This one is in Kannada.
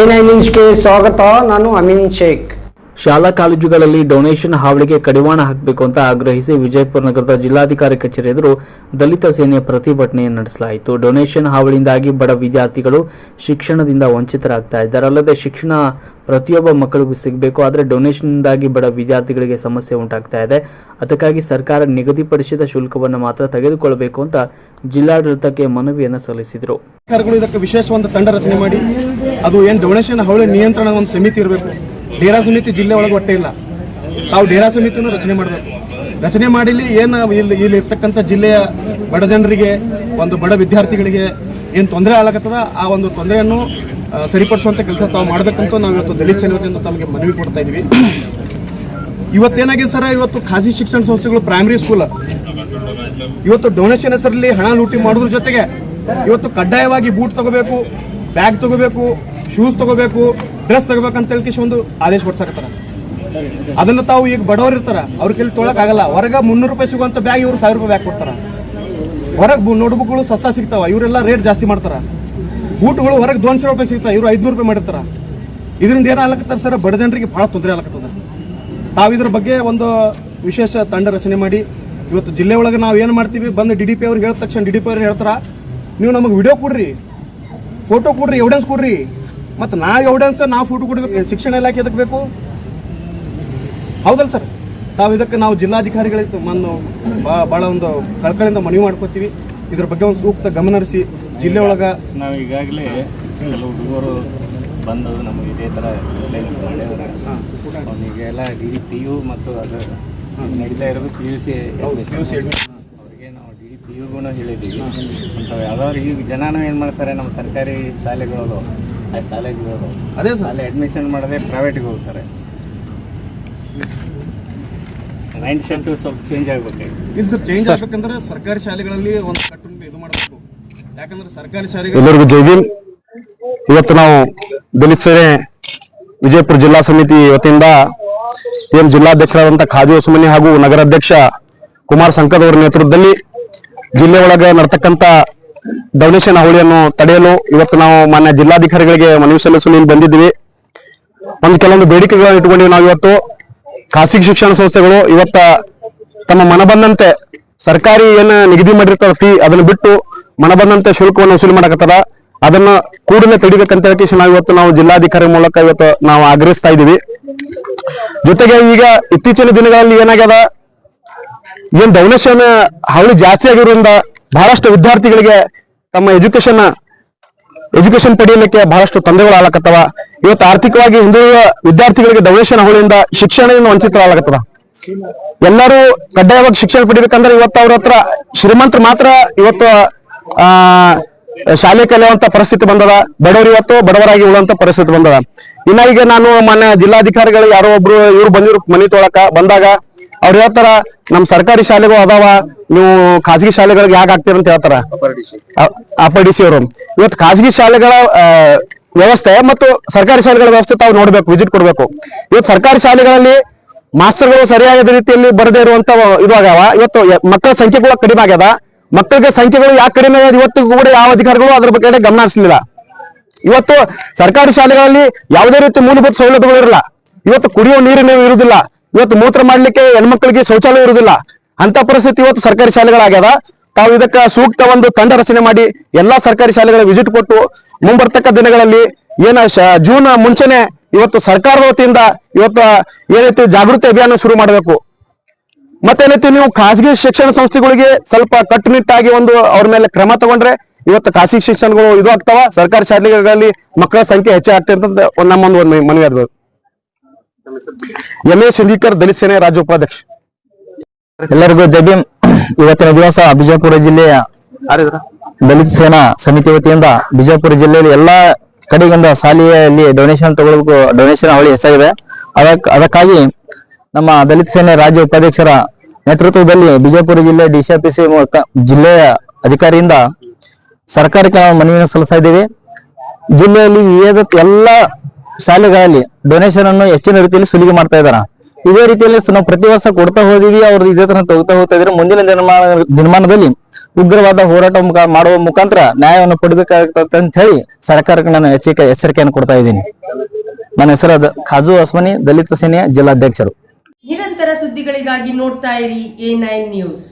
ಎ ನೈನ್ ಸ್ವಾಗತ ನಾನು ಅಮೀನ್ ಶೇಖ್. ಶಾಲಾ ಕಾಲೇಜುಗಳಲ್ಲಿ ಡೊನೇಷನ್ ಹಾವಳಿಗೆ ಕಡಿವಾಣ ಹಾಕಬೇಕು ಅಂತ ಆಗ್ರಹಿಸಿ ವಿಜಯಪುರ ನಗರದ ಜಿಲ್ಲಾಧಿಕಾರಿ ಕಚೇರಿ ಎದುರು ದಲಿತ ಸೇನೆ ಪ್ರತಿಭಟನೆ ನಡೆಸಲಾಯಿತು. ಡೊನೇಷನ್ ಹಾವಳಿಯಿಂದಾಗಿ ಬಡ ವಿದ್ಯಾರ್ಥಿಗಳು ಶಿಕ್ಷಣದಿಂದ ವಂಚಿತರಾಗ್ತಾ ಇದ್ದಾರೆ. ಅಲ್ಲದೆ ಶಿಕ್ಷಣ ಪ್ರತಿಯೊಬ್ಬ ಮಕ್ಕಳಿಗೂ ಸಿಗಬೇಕು, ಆದರೆ ಡೊನೇಷನ್ನಿಂದಾಗಿ ಬಡ ವಿದ್ಯಾರ್ಥಿಗಳಿಗೆ ಸಮಸ್ಯೆ ಉಂಟಾಗ್ತಾ ಇದೆ. ಅದಕ್ಕಾಗಿ ಸರ್ಕಾರ ನಿಗದಿಪಡಿಸಿದ ಶುಲ್ಕವನ್ನು ಮಾತ್ರ ತೆಗೆದುಕೊಳ್ಳಬೇಕು ಅಂತ ಜಿಲ್ಲಾಡಳಿತಕ್ಕೆ ಮನವಿಯನ್ನು ಸಲ್ಲಿಸಿದರು. ಸರ್ಕಾರಗಳು ಇದಕ್ಕೆ ವಿಶೇಷ ಒಂದು ತಂಡ ರಚನೆ ಮಾಡಿ, ಅದು ಏನು ಡೊನೇಷನ್ ಹಾವಳಿ ನಿಯಂತ್ರಣ ಒಂದು ಸಮಿತಿ ಇರಬೇಕು. ಡೇರಾ ಸಮಿತಿ ಜಿಲ್ಲೆ ಒಳಗೆ ಹೊಟ್ಟೆ ಇಲ್ಲ. ತಾವು ಡೇರಾ ಸಮಿತಿಯನ್ನು ರಚನೆ ಮಾಡಬೇಕು. ರಚನೆ ಮಾಡಿಲಿ ಏನು ಇಲ್ಲಿ ಇಲ್ಲಿ ಇರ್ತಕ್ಕಂಥ ಜಿಲ್ಲೆಯ ಬಡ ಜನರಿಗೆ, ಒಂದು ಬಡ ವಿದ್ಯಾರ್ಥಿಗಳಿಗೆ ಏನು ತೊಂದರೆ ಆಗತ್ತದ ಆ ಒಂದು ತೊಂದರೆಯನ್ನು ಸರಿಪಡಿಸುವಂಥ ಕೆಲಸ ತಾವು ಮಾಡಬೇಕಂತ ನಾವು ಇವತ್ತು ದಲಿತ ಸೇನೆ ವತಿಯಿಂದ ತಮಗೆ ಮನವಿ ಕೊಡ್ತಾ ಇದ್ದೀವಿ ಇವತ್ತೇನಾಗಿದೆ ಸರ್, ಇವತ್ತು ಖಾಸಗಿ ಶಿಕ್ಷಣ ಸಂಸ್ಥೆಗಳು ಪ್ರೈಮರಿ ಸ್ಕೂಲ್ ಇವತ್ತು ಡೊನೇಷನ್ ಹೆಸರಲ್ಲಿ ಹಣ ಲೂಟಿ ಮಾಡೋದ್ರ ಜೊತೆಗೆ, ಇವತ್ತು ಕಡ್ಡಾಯವಾಗಿ ಬೂಟ್ ತಗೋಬೇಕು ಬ್ಯಾಗ್ ತಗೋಬೇಕು ಶೂಸ್ ತಗೋಬೇಕು ಡ್ರೆಸ್ ತಗೋಬೇಕು ಅಂತ ಹೇಳಿ ಒಂದು ಆದೇಶ ಕೊಡ್ಸಕತ್ತಾರ ಅದನ್ನ ತಾವು ಈಗ ಬಡವರು ಇರ್ತಾರ, ಅವ್ರ ಕೈಲಿ ತೊಳಕಾಗಲ್ಲ. ಆಗಲ್ಲ ಹೊರಗ ಮುನ್ನೂರು ರೂಪಾಯಿ ಸಿಗುವಂತ ಬ್ಯಾಗ್ ಇವರು ಸಾವಿರ ರೂಪಾಯಿ ಬ್ಯಾಗ್ ಕೊಡ್ತಾರ. ಹೊರಗೆ ನೋಟ್ಬುಕ್ಗಳು ಸಸ್ತಾ ಸಿಗ್ತಾವ, ಇವರೆಲ್ಲ ರೇಟ್ ಜಾಸ್ತಿ ಮಾಡ್ತಾರ. ಊಟಗಳು ಹೊರಗೆ ದೋನ್ಶೆ ರೂಪಾಯಿ ಸಿಗ್ತಾವ, ಇವರು ಐದ್ನೂರು ರೂಪಾಯಿ ಮಾಡಿರ್ತಾರ. ಇದರಿಂದ ಏನು ಆಗ್ಲಕತ್ತಾರ ಸರ್? ಬಡ ಜನರಿಗೆ ಭಾಳ ತೊಂದರೆ ಆಗ್ಲಕತ್ತದ. ತಾವು ಇದ್ರ ಬಗ್ಗೆ ಒಂದು ವಿಶೇಷ ತಂಡ ರಚನೆ ಮಾಡಿ, ಇವತ್ತು ಜಿಲ್ಲೆ ಒಳಗೆ ನಾವು ಏನು ಮಾಡ್ತೀವಿ, ಬಂದು ಡಿ ಡಿ ಪಿ ಅವ್ರಿಗೆ ಹೇಳಿದ ತಕ್ಷಣ ಡಿ ಡಿ ಪಿ ಅವ್ರು ಹೇಳ್ತಾರ, ನೀವು ನಮಗೆ ವಿಡಿಯೋ ಕೊಡ್ರಿ, ಫೋಟೋ ಕೊಡ್ರಿ ಎವಿಡೆನ್ಸ್ ಕೊಡ್ರಿ. ಮತ್ತು ನಾವು ಎವಿಡೆನ್ಸ್ ನಾವು ಫೋಟೋ ಕೊಡಬೇಕು ಶಿಕ್ಷಣ ಇಲಾಖೆ ಎದಕ್ಕೆ ಬೇಕು? ಹೌದಲ್ಲ ಸರ್? ತಾವು ಇದಕ್ಕೆ ನಾವು ಜಿಲ್ಲಾಧಿಕಾರಿಗಳಿತ್ತು. ಮನ್ನು ಭಾಳ ಒಂದು ಕಳ್ಕಳಿಂದ ಮನವಿ ಮಾಡ್ಕೋತೀವಿ. ಇದ್ರ ಬಗ್ಗೆ ಒಂದು ಸೂಕ್ತ ಗಮನ ಹರಿಸಿ ಜಿಲ್ಲೆ ಒಳಗೆ ನಾವು ಈಗಾಗಲೇ ಕೆಲವು ಹುಡುಗರು ಬಂದು ನಮಗೆ ಇದೇ ಥರ ಮಾಡಿದ್ದಾರೆ ಅವನಿಗೆಲ್ಲ ಡಿ ಪಿ ಯು ಮತ್ತು ಅದು ನಡೀತಾ ಇರೋದು P U C P U C ಅವರಿಗೆ ನಾವು ಡಿ ಡಿ ಪಿ ಯುಗೂ ಹೇಳಿದ್ದೀವಿ ಅಂಥವು ಯಾವ್ದಾದ್ರು ಈಗ ಜನನೂ ಏನು ಮಾಡ್ತಾರೆ ನಮ್ಮ ಸರ್ಕಾರಿ ಶಾಲೆಗಳು ಅದೇ ಸರ್. ಅಲ್ಲಿ ಅಡ್ಮಿಷನ್ ಮಾಡದೆ ಪ್ರೈವೇಟ್ಗೆ ಹೋಗ್ತಾರೆ. ಮೈಂಡ್ ಸೆಟ್ಟು ಸ್ವಲ್ಪ ಚೇಂಜ್ ಆಗಬೇಕು. ಇಲ್ಲ ಸರ್ ಚೇಂಜ್ ಆಗ್ಬೇಕಂದ್ರೆ ಸರ್ಕಾರಿ ಶಾಲೆಗಳಲ್ಲಿ ಒಂದು ಕಟ್ಟು ಇದು ಮಾಡಬೇಕು. ಯಾಕಂದ್ರೆ ಸರ್ಕಾರಿ ಶಾಲೆಗಳು ಎಲ್ಲರಿಗೂ ಜೈ ಭೀಮ್. ಇವತ್ತು ನಾವು ದಲಿತ ಸೇನೆ ವಿಜಯಪುರ ಜಿಲ್ಲಾ ಸಮಿತಿ ವತಿಯಿಂದ ಏನು ಜಿಲ್ಲಾಧ್ಯಕ್ಷರಾದಂಥ ಖಾದಿ ಹೊಸಮನಿ ಹಾಗೂ ನಗರಾಧ್ಯಕ್ಷ ಕುಮಾರ್ ಸಂಕದ್ ಅವರ ನೇತೃತ್ವದಲ್ಲಿ ಜಿಲ್ಲೆ ಒಳಗೆ ನಡ್ತಕ್ಕಂಥ ಡೊನೇಷನ್ ಹಾವಳಿಯನ್ನು ತಡೆಯಲು ಇವತ್ತು ನಾವು ಮಾನ್ಯ ಜಿಲ್ಲಾಧಿಕಾರಿಗಳಿಗೆ ಮನವಿ ಸಲ್ಲಿಸಲು ಇಲ್ಲಿ ಬಂದಿದ್ವಿ ಒಂದು ಕೆಲವೊಂದು ಬೇಡಿಕೆಗಳನ್ನು ಇಟ್ಕೊಂಡಿವಿ ನಾವು ಇವತ್ತು ಖಾಸಗಿ ಶಿಕ್ಷಣ ಸಂಸ್ಥೆಗಳು ಇವತ್ತ ತಮ್ಮ ಮನಬಂದಂತೆ ಸರ್ಕಾರಿ ಏನ ನಿಗದಿ ಮಾಡಿರ್ತಾರ ಫೀ ಅದನ್ನ ಬಿಟ್ಟು ಮನಬಂದಂತೆ ಶುಲ್ಕವನ್ನು ವಸೂಲಿ ಮಾಡಕತ್ತದ ಅದನ್ನ ಕೂಡಲೇ ತಡಿಬೇಕಂತ ಹೇಳಿ ನಾವು ಇವತ್ತು ನಾವು ಜಿಲ್ಲಾಧಿಕಾರಿ ಮೂಲಕ ಇವತ್ತು ನಾವು ಆಗ್ರಹಿಸ್ತಾ ಇದ್ದೀವಿ. ಜೊತೆಗೆ ಈಗ ಇತ್ತೀಚಿನ ದಿನಗಳಲ್ಲಿ ಏನಾಗ್ಯದ? ಏನ್ ಡೊನೇಷನ್ ಹಾವಳಿ ಜಾಸ್ತಿ ಆಗಿರೋದ್ರಿಂದ ಬಹಳಷ್ಟು ವಿದ್ಯಾರ್ಥಿಗಳಿಗೆ ತಮ್ಮ ಎಜುಕೇಶನ್ ಎಜುಕೇಶನ್ ಪಡೆಯಲಿಕ್ಕೆ ಬಹಳಷ್ಟು ತೊಂದರೆಗಳು ಆಗ್ಲಕತ್ತವ. ಇವತ್ತು ಆರ್ಥಿಕವಾಗಿ ಹಿಂದುಳಿದ ವಿದ್ಯಾರ್ಥಿಗಳಿಗೆ ಡೊನೇಷನ್ ಹೊಳೆಯಿಂದ ಶಿಕ್ಷಣದಿಂದ ವಂಚಿತರಾಗತ್ತದ ಎಲ್ಲರೂ ಕಡ್ಡಾಯವಾಗಿ ಶಿಕ್ಷಣ ಪಡಿಬೇಕಂದ್ರೆ ಇವತ್ತು ಅವ್ರ ಹತ್ರ ಶ್ರೀಮಂತರು ಮಾತ್ರ ಇವತ್ತು, ಆ, ಶಾಲೆ ಕಲಿಯುವಂತ ಪರಿಸ್ಥಿತಿ ಬಂದದ. ಬಡವರು ಇವತ್ತು ಬಡವರಾಗಿ ಉಳುವಂತ ಪರಿಸ್ಥಿತಿ ಬಂದದ. ಇನ್ನ ಈಗ ನಾನು ಮನೆ ಜಿಲ್ಲಾಧಿಕಾರಿಗಳು ಯಾರೋ ಒಬ್ರು ಇವ್ರು ಬಂದಿರು ಮನೆ ತೊಳಕ ಬಂದಾಗ ಅವ್ರು ಹೇಳ್ತಾರ ನಮ್ ಸರ್ಕಾರಿ ಶಾಲೆಗಳು ಅದಾವ ನೀವು ಖಾಸಗಿ ಶಾಲೆಗಳಿಗೆ ಯಾಕೆ ಆಗ್ತೀರ ಅಂತ ಹೇಳ್ತಾರ. ಸಿ ಅವರು. ಇವತ್ತು ಖಾಸಗಿ ಶಾಲೆಗಳ ವ್ಯವಸ್ಥೆ ಮತ್ತು ಸರ್ಕಾರಿ ಶಾಲೆಗಳ ವ್ಯವಸ್ಥೆ ತಾವು ನೋಡ್ಬೇಕು ವಿಸಿಟ್ ಕೊಡ್ಬೇಕು. ಇವತ್ತು ಸರ್ಕಾರಿ ಶಾಲೆಗಳಲ್ಲಿ ಮಾಸ್ಟರ್ಗಳು ಸರಿಯಾದ ರೀತಿಯಲ್ಲಿ ಬರದೇ ಇರುವಂತ ಇದು ಆಗ್ಯಾವ. ಇವತ್ತು ಮಕ್ಕಳ ಸಂಖ್ಯೆ ಕೂಡ ಕಡಿಮೆ ಆಗ್ಯದ. ಮಕ್ಕಳಿಗೆ ಸಂಖ್ಯೆಗಳು ಯಾಕೆ ಕಡಿಮೆ ಆಗ್ಯದ? ಇವತ್ತು ಕೂಡ ಯಾವ ಅಧಿಕಾರಿಗಳು ಅದ್ರ ಬಗ್ಗೆ ಗಮನ ಹರಿಸಲಿಲ್ಲ. ಇವತ್ತು ಸರ್ಕಾರಿ ಶಾಲೆಗಳಲ್ಲಿ ಯಾವುದೇ ರೀತಿ ಮೂಲಭೂತ ಸೌಲಭ್ಯಗಳು ಇರಲ್ಲ. ಇವತ್ತು ಕುಡಿಯುವ ನೀರಿನ ಇರುವುದಿಲ್ಲ. ಇವತ್ತು ಮೂತ್ರ ಮಾಡ್ಲಿಕ್ಕೆ ಹೆಣ್ಮಕ್ಳಿಗೆ ಶೌಚಾಲಯ ಇರುವುದಿಲ್ಲ. ಅಂತ ಪರಿಸ್ಥಿತಿ ಇವತ್ತು ಸರ್ಕಾರಿ ಶಾಲೆಗಳಾಗ್ಯದ. ತಾವು ಇದಕ್ಕ ಸೂಕ್ತ ಒಂದು ತಂಡ ರಚನೆ ಮಾಡಿ ಎಲ್ಲಾ ಸರ್ಕಾರಿ ಶಾಲೆಗಳ ವಿಸಿಟ್ ಕೊಟ್ಟು ಮುಂಬರ್ತಕ್ಕ ದಿನಗಳಲ್ಲಿ ಏನ ಜೂನ್ ಮುಂಚೆನೆ ಇವತ್ತು ಸರ್ಕಾರದ ವತಿಯಿಂದ ಇವತ್ತು ಏನೈತಿ ಜಾಗೃತಿ ಅಭಿಯಾನ ಶುರು ಮಾಡಬೇಕು. ಮತ್ತೇನೈತಿ ನೀವು ಖಾಸಗಿ ಶಿಕ್ಷಣ ಸಂಸ್ಥೆಗಳಿಗೆ ಸ್ವಲ್ಪ ಕಟ್ಟುನಿಟ್ಟಾಗಿ ಒಂದು ಅವ್ರ ಮೇಲೆ ಕ್ರಮ ತಗೊಂಡ್ರೆ ಇವತ್ತು ಖಾಸಗಿ ಶಿಕ್ಷಣಗಳು ಇದು ಆಗ್ತಾವ. ಸರ್ಕಾರಿ ಶಾಲೆಗಳಲ್ಲಿ ಮಕ್ಕಳ ಸಂಖ್ಯೆ ಹೆಚ್ಚಾಗ್ತದೆ ಅಂತ ನಮ್ಮೊಂದು ಮನವಿ ಆದ್ವು ಎಂ ಎ ಸಿಂಧಿಕರ್ ದಲಿತ ಸೇನೆ ರಾಜ್ಯ ಉಪಾಧ್ಯಕ್ಷ ಎಲ್ಲರಿಗೂ ಜಬೀಂ ಇವತ್ತಿನ ದಿವಸ ಬಿಜಾಪುರ ಜಿಲ್ಲೆಯ ದಲಿತ ಸೇನಾ ಸಮಿತಿ ವತಿಯಿಂದ ಬಿಜಾಪುರ ಜಿಲ್ಲೆಯಲ್ಲಿ ಎಲ್ಲಾ ಕಡೆಗಿಂದ ಶಾಲೆಯಲ್ಲಿ ಡೊನೇಷನ್ ತಗೊಳ್ಬೇಕು ಡೊನೇಷನ್ ಅವಳಿ ಹೆಚ್ಚಾಗಿದೆ. ಅದಕ್ ಅದಕ್ಕಾಗಿ ನಮ್ಮ ದಲಿತ ಸೇನೆ ರಾಜ್ಯ ಉಪಾಧ್ಯಕ್ಷರ ನೇತೃತ್ವದಲ್ಲಿ ಬಿಜಾಪುರ ಜಿಲ್ಲೆ ಮೂಲಕ ಜಿಲ್ಲೆಯ ಅಧಿಕಾರಿಯಿಂದ ಸರ್ಕಾರಕ್ಕೆ ನಾವು ಮನವಿಯನ್ನು ಸಲ್ಲಿಸ್ತಾ ಇದ್ದೀವಿ. ಜಿಲ್ಲೆಯಲ್ಲಿ ಏದ ಎಲ್ಲ ಶಾಲೆಗಳಲ್ಲಿ ಡೊನೇಷನ್ ಅನ್ನು ಹೆಚ್ಚಿನ ರೀತಿಯಲ್ಲಿ ಸುಲಿಗೆ ಮಾಡ್ತಾ ಇದಾರ ಇದೇ ರೀತಿಯಲ್ಲಿ ನಾವು ಪ್ರತಿ ವರ್ಷ ಕೊಡ್ತಾ ಹೋದಿವಿ ಅವರು ಇದೇ ತರ ತಗೋತಾ ಹೋಗ್ತಾ ಇದ್ರೆ ಮುಂದಿನ ದಿನಮಾನ ದಿನಮಾನದಲ್ಲಿ ಉಗ್ರವಾದ ಹೋರಾಟ ಮಾಡುವ ಮುಖಾಂತರ ನ್ಯಾಯವನ್ನು ಪಡಬೇಕಾಗ್ತದೆ ಅಂತ ಹೇಳಿ ಸರ್ಕಾರಕ್ಕೆ ನಾನು ಎಚ್ಚರಿಕೆ, ಎಚ್ಚರಿಕೆಯನ್ನು ಕೊಡ್ತಾ ಇದ್ದೀನಿ. ನನ್ನ ಹೆಸರು ಖಾಜು ಅಸ್ಮನಿ ದಲಿತ ಸೇನೆಯ ಜಿಲ್ಲಾಧ್ಯಕ್ಷರು. ನಿರಂತರ ಸುದ್ದಿಗಳಿಗಾಗಿ ನೋಡ್ತಾ ಇರಿ ಎ ನೈನ್ ನ್ಯೂಸ್.